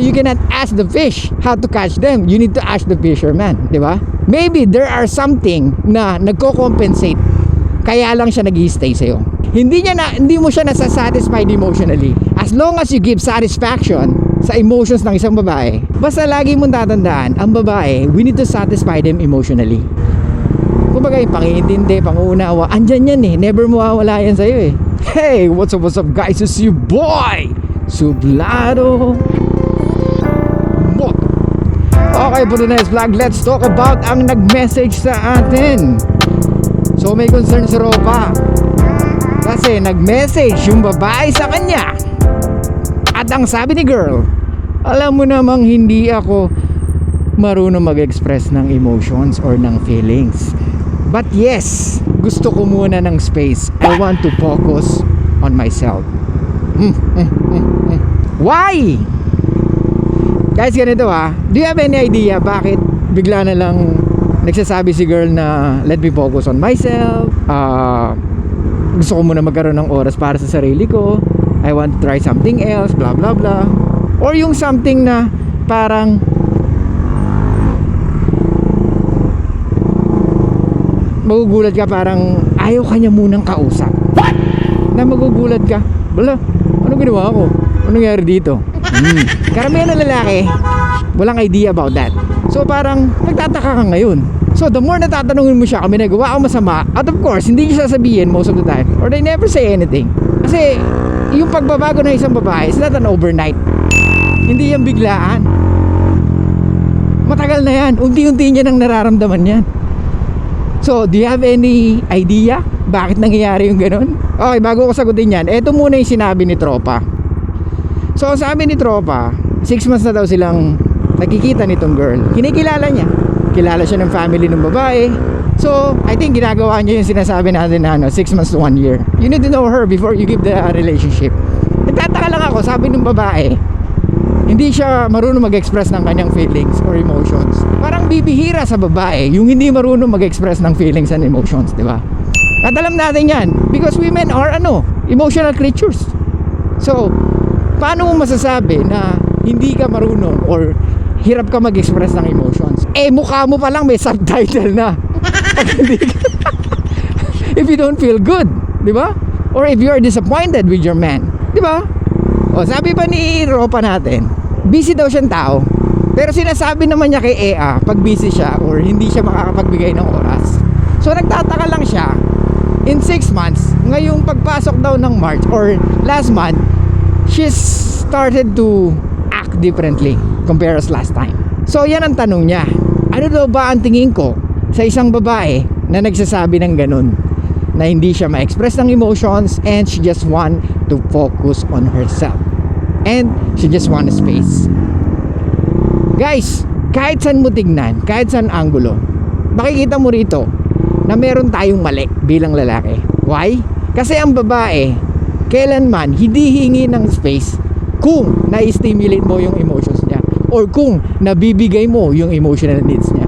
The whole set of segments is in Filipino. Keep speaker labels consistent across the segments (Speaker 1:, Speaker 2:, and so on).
Speaker 1: you cannot ask the fish how to catch them. You need to ask the fisherman, di ba? Maybe there are something na nagko-compensate kaya lang siya nag-stay sa'yo. Hindi niya na hindi mo siya nasa-satisfied emotionally. As long as you give satisfaction sa emotions ng isang babae, basta lagi mong tatandaan, ang babae, we need to satisfy them emotionally. Kumbaga pangintindi, pangunawa, andyan yan eh. Never mawawala yan sa'yo eh. Hey, what's up, what's up guys? It's you boy, Sublado. The next vlog, let's talk about ang nag-message sa atin. So may concern si Ropa. Kasi nag-message yung babae sa kanya. At ang sabi ni girl, alam mo namang hindi ako marunong mag-express ng emotions or ng feelings. But yes, gusto ko muna ng space. I want to focus on myself. Mm, mm, mm, mm. Why? Guys, ganito ha. Do you have any idea bakit bigla na lang nagsasabi si girl na let me focus on myself? Ah, gusto ko muna magkaroon ng oras para sa sarili ko. I want to try something else, blah blah blah. Or yung something na parang magugulat ka parang ayaw ka niya munang kausap. Na magugulat ka, wala, ano ginawa ko? Ano nangyari dito? Hmm. Karamihan ng lalaki, walang idea about that. So parang nagtataka ka ngayon. So the more natatanungin mo siya may nagawa ako masama, at of course, hindi niya sasabihin most of the time. Or they never say anything. Kasi yung pagbabago ng isang babae is not an overnight. Hindi yan biglaan. Matagal na yan. Unti-unti niya nang nararamdaman yan. So, do you have any idea bakit nangyayari yung ganun? Okay, bago ko sagutin yan, eto muna yung sinabi ni Tropa. So, sabi ni Tropa, 6 months na daw silang nakikita nitong girl. Kinikilala niya. Kilala siya ng family ng babae. So, I think ginagawa niya yung sinasabi natin na ano, 6 months to 1 year. You need to know her before you give the relationship. Nagtataka lang ako, sabi ng babae, hindi siya marunong mag-express ng kanyang feelings or emotions. Parang bibihira sa babae yung hindi marunong mag-express ng feelings and emotions, di ba? At alam natin yan because women are ano, emotional creatures. So, paano mo masasabi na hindi ka marunong or hirap ka mag-express ng emotions? Eh, mukha mo pa lang may subtitle na. If you don't feel good, di ba? Or if you are disappointed with your man, di ba? O sabi pa ni Ropa natin, busy daw siyang tao. Pero sinasabi naman niya kay Ea, pag busy siya or hindi siya makakapagbigay ng oras. So nagtataka lang siya, in 6 months, ngayong pagpasok daw ng March or last month, she started to act differently compared as last time. So yan ang tanong niya. Ano daw ba ang tingin ko sa isang babae na nagsasabi ng ganun? Na hindi siya ma-express ng emotions and she just want to focus on herself. And she just want a space. Guys, kahit saan mo tignan, kahit saan angulo, makikita mo rito na meron tayong mali bilang lalaki. Why? Kasi ang babae, kailanman hindi hingi ng space kung na-stimulate mo yung emotions niya or kung nabibigay mo yung emotional needs niya.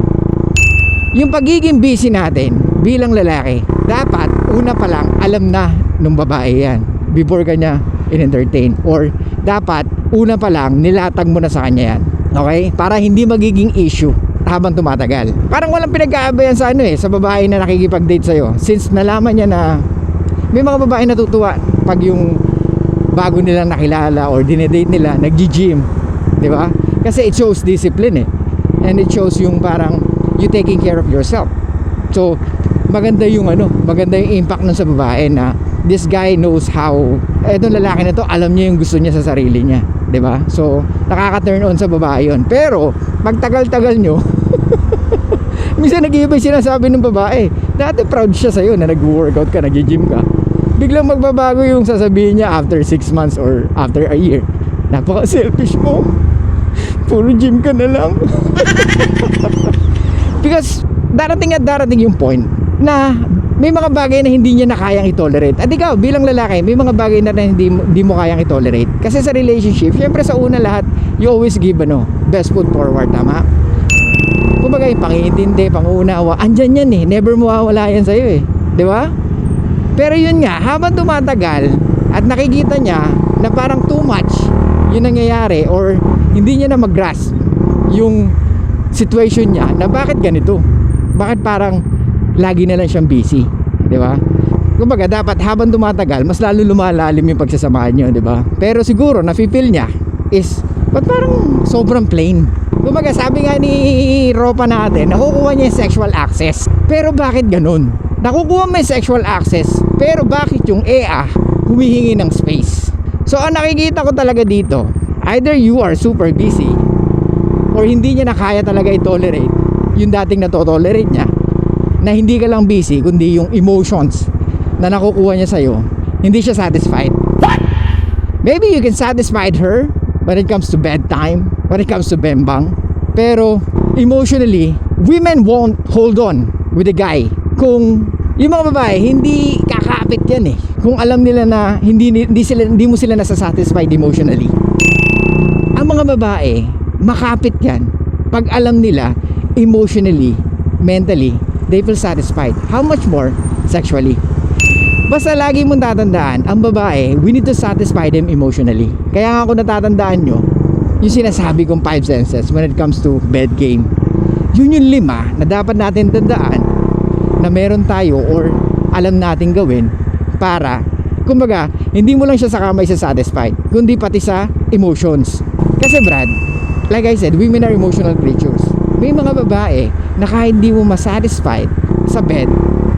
Speaker 1: Yung pagiging busy natin bilang lalaki, dapat una pa lang alam na nung babae yan before kanya in-entertain or dapat una pa lang nilatag mo na sa kanya yan. Okay? Para hindi magiging issue habang tumatagal. Parang walang pinag-aabayan sa ano eh, sa babae na nakikipag-date sa'yo. Since nalaman niya na may mga babae natutuwa pag yung bago nilang nakilala or dinedate nila, nag-gym. Di ba? Kasi it shows discipline eh. And it shows yung parang you taking care of yourself. So, maganda yung ano, maganda yung impact nun sa babae na this guy knows how, etong lalaki na to, alam niya yung gusto niya sa sarili niya. 'di ba? So, nakaka-turn on sa babae 'yon. Pero, pag tagal-tagal nyo, minsan nag-iiba yung sinasabi ng babae. Dati proud siya sa'yo na nag-workout ka, nag-gym ka. Biglang magbabago yung sasabihin niya after 6 months or after a year. Napaka-selfish mo. Puro gym ka na lang. Because darating at darating yung point na may mga bagay na hindi niya na kayang i-tolerate. At ikaw, bilang lalaki, may mga bagay na, na hindi, hindi mo kayang i-tolerate. Kasi sa relationship, syempre sa una lahat, you always give ano, best foot forward, tama? Kumbaga pangintindi, pangunawa, andyan yan eh. Never mawawala yan sa'yo eh. Di ba? Pero yun nga, habang tumatagal at nakikita niya na parang too much yung nangyayari or hindi niya na mag-grasp yung situation niya na bakit ganito? Bakit parang lagi na lang siyang busy di ba? Kumbaga dapat habang tumatagal mas lalo lumalalim yung pagsasamahan niyo di ba? Pero siguro nafe-feel niya is ba't parang sobrang plain? Kumbaga sabi nga ni Ropa natin nakukuha niya yung sexual access. Pero bakit ganun nakukuha yung sexual access pero bakit yung EA humihingi ng space? So ang nakikita ko talaga dito either you are super busy or hindi niya na kaya talaga i-tolerate yung dating na-tolerate niya na hindi ka lang busy kundi yung emotions na nakukuha niya sa'yo hindi siya satisfied. Maybe you can satisfy her when it comes to bedtime when it comes to bembang pero emotionally women won't hold on with a guy kung yung mga babae hindi kakapit yan eh. Kung alam nila na hindi, hindi, sila, hindi mo sila nasa-satisfied emotionally. Ang mga babae makapit yan. Pag alam nila emotionally mentally they feel satisfied. How much more sexually? Basta lagi mong tatandaan ang babae we need to satisfy them emotionally. Kaya nga ako natatandaan nyo yung sinasabi kong five senses when it comes to bed game yun yung lima na dapat natin tandaan na meron tayo or alam natin gawin para kumbaga hindi mo lang siya sa kamay sa satisfied kundi pati sa emotions. Kasi Brad like I said women are emotional creatures. May mga babae na kahit hindi mo masatisfied sa bed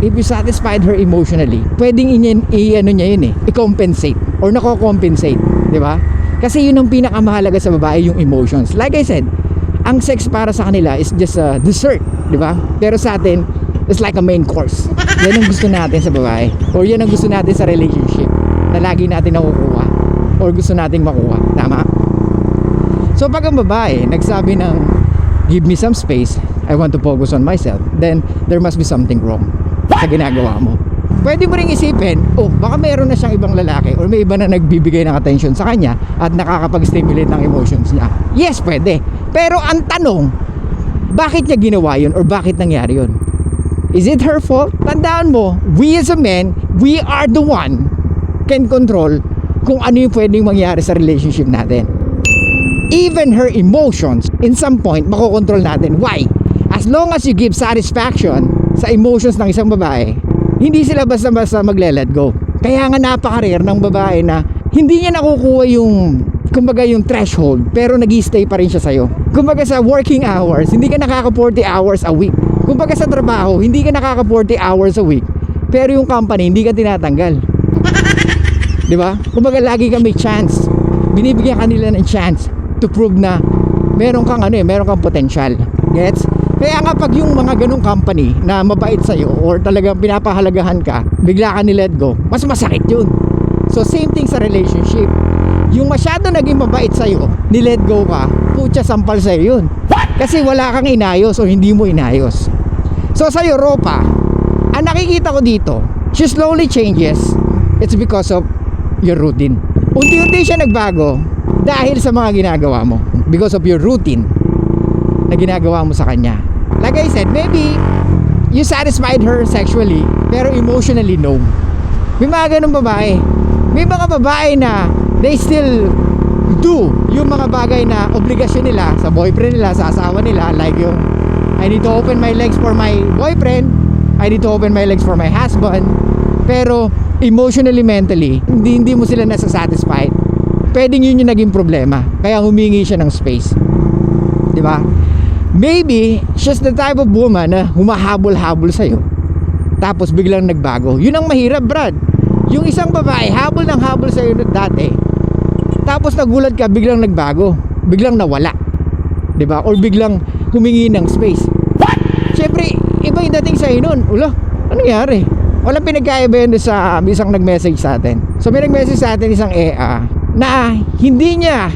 Speaker 1: if you satisfied her emotionally pwedeng inyan, i-ano niya yun eh i-compensate or nako-compensate di ba? Kasi yun ang pinakamahalaga sa babae yung emotions. Like I said ang sex para sa kanila is just a dessert di ba? Pero sa atin it's like a main course. Yan ang gusto natin sa babae. Or yan ang gusto natin sa relationship na lagi natin nakukuha. Or gusto nating makuha. Tama? So pag ang babae nagsabi ng give me some space. I want to focus on myself. Then there must be something wrong sa ginagawa mo. Pwede mo ring isipin oh baka meron na siyang ibang lalaki or may iba na nagbibigay ng attention sa kanya at nakakapag-stimulate ng emotions niya. Yes pwede. Pero ang tanong bakit niya ginawa yun or bakit nangyari yun Is it her fault? Tandaan mo, we as a men, we are the one can control kung ano yung pwedeng mangyari sa relationship natin. Even her emotions, in some point, makokontrol natin. Why? As long as you give satisfaction sa emotions ng isang babae, hindi sila basta-basta magle-let go. Kaya nga napaka-rare ng babae na hindi niya nakukuha yung kumbaga yung threshold pero nag stay pa rin siya sa'yo. Kumbaga sa working hours, hindi ka nakaka 40 hours a week. Kumbaga sa trabaho, hindi ka nakaka 40 hours a week pero yung company hindi ka tinatanggal. 'Di ba? Kumbaga lagi ka may chance. Binibigyan ka nila ng chance to prove na meron kang ano eh, meron kang potential. Gets? Kaya nga pag yung mga ganong company na mabait sa'yo or talagang pinapahalagahan ka, bigla ka ni-let go, mas masakit yun. So same thing sa relationship. Yung masyado naging mabait sa'yo, ni-let go ka, putya sampal sa'yo yun. Kasi wala kang inayos o hindi mo inayos. So sa Europa, ang nakikita ko dito, she slowly changes. It's because of your routine. Unti-unti siya nagbago dahil sa mga ginagawa mo. Because of your routine na ginagawa mo sa kanya. Like I said, maybe you satisfied her sexually, pero emotionally no. May mga ganun babae. May mga babae na they still do yung mga bagay na obligasyon nila sa boyfriend nila, sa asawa nila, like yung I need to open my legs for my boyfriend, I need to open my legs for my husband. Pero emotionally, mentally, hindi, hindi mo sila nasa-satisfied. Pwedeng yun yung naging problema. Kaya humingi siya ng space. Di ba? Maybe, she's the type of woman na humahabol-habol sa'yo. Tapos biglang nagbago. Yun ang mahirap, Brad. Yung isang babae, habol ng habol sa'yo dati. Tapos nagulat ka, biglang nagbago. Biglang nawala. 'Di ba? Or biglang humingi ng space. Siyempre, iba yung dating sa'yo nun. Ulo, ano nangyari? Walang pinagkaiba yun sa um, isang nag-message sa atin. So may nag-message sa atin isang EA na hindi niya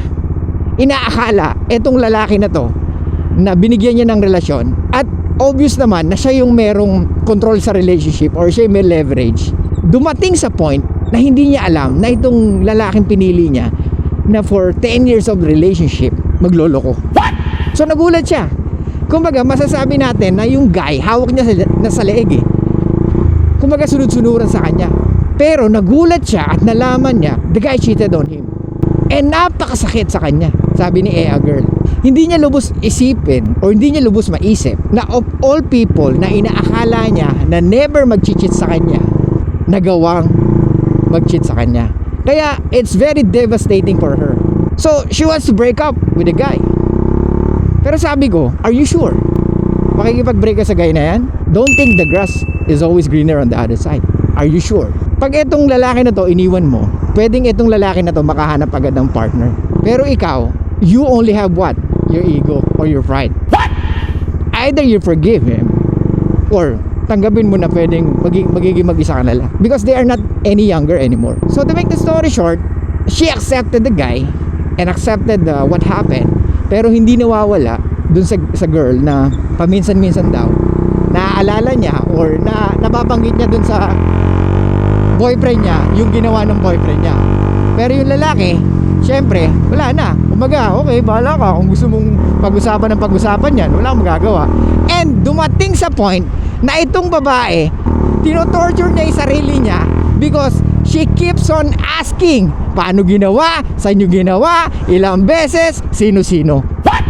Speaker 1: inaakala etong lalaki na to na binigyan niya ng relasyon at obvious naman na siya yung merong control sa relationship or siya yung may leverage dumating sa point na hindi niya alam na itong lalaking pinili niya na for 10 years of relationship magloloko so nagulat siya kumbaga masasabi natin na yung guy hawak niya sa, sa leeg eh kumbaga sunod-sunuran sa kanya pero nagulat siya at nalaman niya the guy cheated on him and napakasakit sa kanya sabi ni Ea Girl. Hindi niya lubos isipin or hindi niya lubos maisip na of all people na inaakala niya na never mag-cheat sa kanya, nagawang mag-cheat sa kanya. Kaya it's very devastating for her. So she wants to break up with the guy. Pero sabi ko, are you sure? Makikipag-break ka sa guy na yan? Don't think the grass is always greener on the other side. Are you sure? Pag etong lalaki na to iniwan mo, pwedeng etong lalaki na to makahanap agad ng partner. Pero ikaw, you only have what? Your ego or your pride. What? Either you forgive him or tanggapin mo na pwedeng magiging, magiging mag-isa ka na lang. Because they are not any younger anymore. So to make the story short, she accepted the guy and accepted uh, what happened. Pero hindi nawawala dun sa, sa girl na paminsan-minsan daw naaalala niya or na nababanggit niya dun sa boyfriend niya yung ginawa ng boyfriend niya. Pero yung lalaki, syempre, wala na. Umaga, okay, bahala ka. Kung gusto mong pag-usapan ng pag-usapan yan, wala kang magagawa. And dumating sa point na itong babae, tinotorture niya yung sarili niya because she keeps on asking, paano ginawa? Saan nyo ginawa? Ilang beses? Sino-sino? What?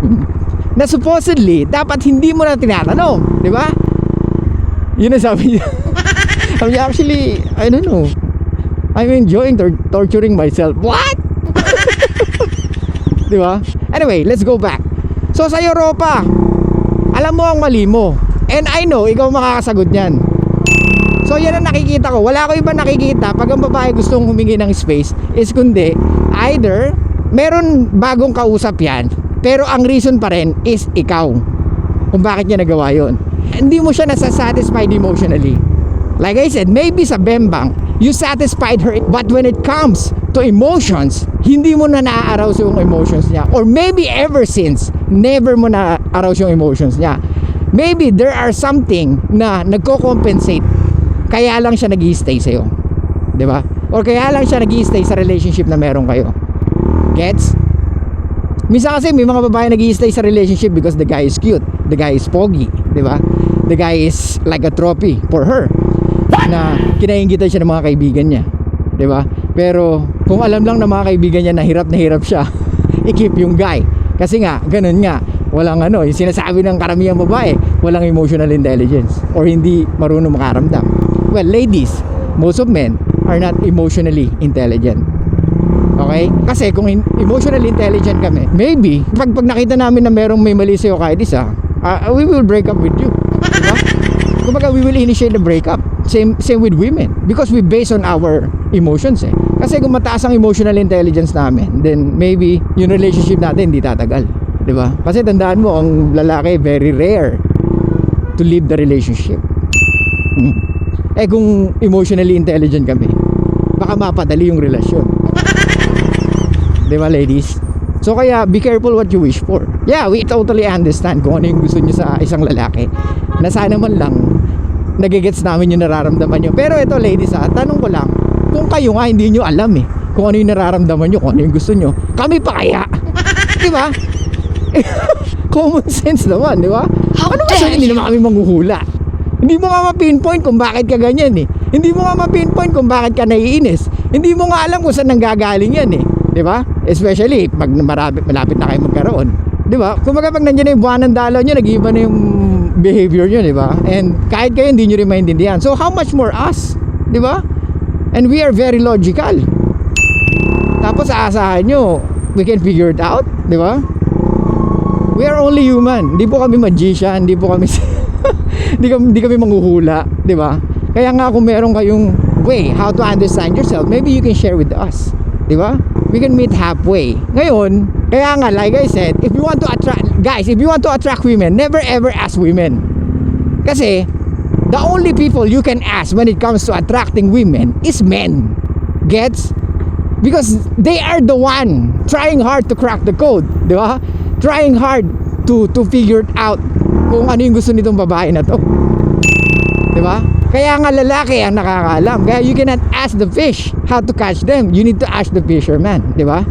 Speaker 1: na supposedly, dapat hindi mo na tinatanong. Di ba? Yun ang sabi niya. sabi niya, actually, I don't know. I'm enjoying tor- torturing myself. What? Di ba? Anyway, let's go back. So sa Europa, alam mo ang mali mo. And I know, ikaw makakasagot niyan. So yan ang nakikita ko. Wala ko iba nakikita pag ang babae gustong humingi ng space is kundi either meron bagong kausap yan pero ang reason pa rin is ikaw kung bakit niya nagawa yon. Hindi mo siya nasa-satisfied emotionally. Like I said, maybe sa bembang, you satisfied her. But when it comes to emotions, hindi mo na na-arouse yung emotions niya. Or maybe ever since, never mo na-arouse yung emotions niya. Maybe there are something na nagko-compensate. Kaya lang siya nag stay sa'yo. Ba? Or kaya lang siya nag stay sa relationship na meron kayo. Gets? Minsan kasi may mga babae nag stay sa relationship because the guy is cute. The guy is pogi. Ba? The guy is like a trophy for her. Na kinaingitan siya ng mga kaibigan niya. Ba? Pero kung alam lang ng mga kaibigan niya na hirap na hirap siya, i-keep yung guy. Kasi nga, ganun nga. Walang ano, yung sinasabi ng karamihang babae, walang emotional intelligence or hindi marunong makaramdam. Well, ladies, most of men are not emotionally intelligent. Okay? Kasi kung emotionally intelligent kami, maybe, pag, pag nakita namin na merong may mali sa'yo kahit isa, uh, we will break up with you. Diba? Kumbaga, we will initiate the breakup. Same, same with women. Because we base on our emotions eh. Kasi kung mataas ang emotional intelligence namin, then maybe yung relationship natin hindi tatagal. Ba? Kasi tandaan mo, ang lalaki very rare to leave the relationship. Eh kung emotionally intelligent kami, baka mapadali yung relasyon. Di ba ladies? So kaya be careful what you wish for. Yeah, we totally understand kung ano yung gusto nyo sa isang lalaki. Na sana man lang nagigets namin yung nararamdaman nyo. Pero ito ladies ha, tanong ko lang, kung kayo nga hindi nyo alam eh, kung ano yung nararamdaman nyo, kung ano yung gusto nyo, kami pa kaya? di ba? Common sense naman, di ba? Ano ba hindi naman kami manghuhula? Hindi mo nga ma-pinpoint kung bakit ka ganyan eh. Hindi mo nga ma-pinpoint kung bakit ka naiinis. Hindi mo nga alam kung saan nanggagaling yan eh. Di ba? Especially pag marapit, malapit na kayo magkaroon. Di ba? Kung pag nandiyan na yung buwan ng dalaw nyo, nag-iba na yung behavior nyo, di ba? And kahit kayo hindi nyo rin maintindihan. So how much more us? Di ba? And we are very logical. Tapos aasahan nyo, we can figure it out, di ba? We are only human. Hindi po kami magician, hindi po kami hindi kami, hindi kami manghuhula, di ba? Kaya nga kung meron kayong way how to understand yourself, maybe you can share with us, di ba? We can meet halfway. Ngayon, kaya nga like I said, if you want to attract guys, if you want to attract women, never ever ask women. Kasi the only people you can ask when it comes to attracting women is men. Gets? Because they are the one trying hard to crack the code, di ba? Trying hard to to figure out kung ano yung gusto nitong babae na to. Di ba? Kaya nga lalaki ang nakakaalam. Kaya you cannot ask the fish how to catch them. You need to ask the fisherman. Di ba?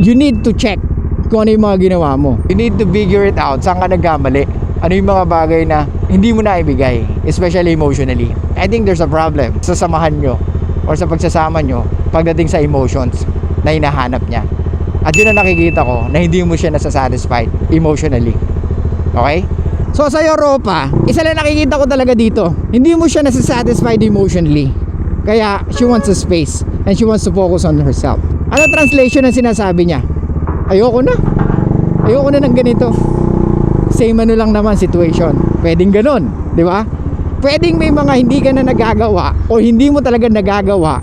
Speaker 1: You need to check kung ano yung mga ginawa mo. You need to figure it out. Saan ka nagkamali? Ano yung mga bagay na hindi mo na ibigay. Especially emotionally. I think there's a problem sa samahan nyo or sa pagsasama nyo pagdating sa emotions na hinahanap niya. At yun ang nakikita ko na hindi mo siya nasasatisfied emotionally. Okay? So sa Europa, isa lang nakikita ko talaga dito. Hindi mo siya nasasatisfied emotionally. Kaya she wants a space and she wants to focus on herself. Ano translation ng sinasabi niya? Ayoko na. Ayoko na ng ganito. Same ano lang naman situation. Pwedeng ganun, di ba? Pwedeng may mga hindi ka na nagagawa o hindi mo talaga nagagawa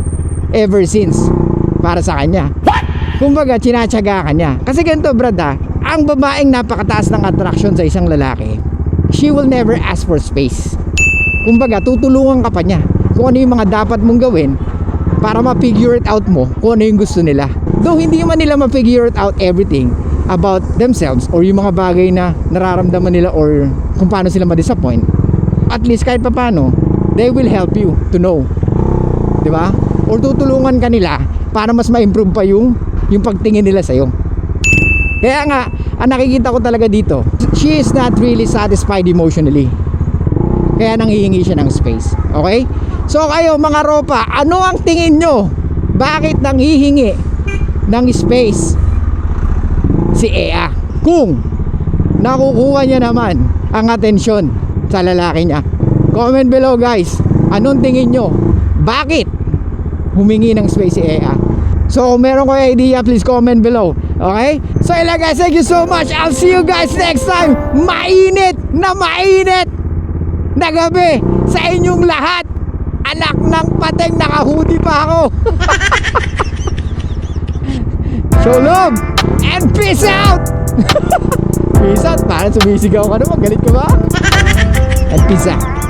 Speaker 1: ever since para sa kanya. Kumbaga, tsinatsaga ka niya. Kasi ganito, brad ah, ang babaeng napakataas ng attraction sa isang lalaki, she will never ask for space. Kumbaga, tutulungan ka pa niya kung ano yung mga dapat mong gawin para ma-figure it out mo kung ano yung gusto nila. Though hindi man nila ma-figure it out everything about themselves or yung mga bagay na nararamdaman nila or kung paano sila ma-disappoint, at least kahit papano, they will help you to know. Di ba? Or tutulungan ka nila para mas ma-improve pa yung yung pagtingin nila sa'yo. Kaya nga, ang nakikita ko talaga dito, she is not really satisfied emotionally. Kaya nanghihingi siya ng space. Okay? So kayo mga ropa, ano ang tingin nyo? Bakit nanghihingi ng space si Ea? Kung nakukuha niya naman ang atensyon sa lalaki niya. Comment below guys, anong tingin nyo? Bakit humingi ng space si Ea? So meron kayo idea, please comment below. Okay? So yun guys, thank you so much. I'll see you guys next time. Mainit na mainit na gabi sa inyong lahat. Anak ng pateng, nakahudi pa ako. Love and peace out! peace out? Parang sumisigaw ka naman. Galit ka ba? And peace out.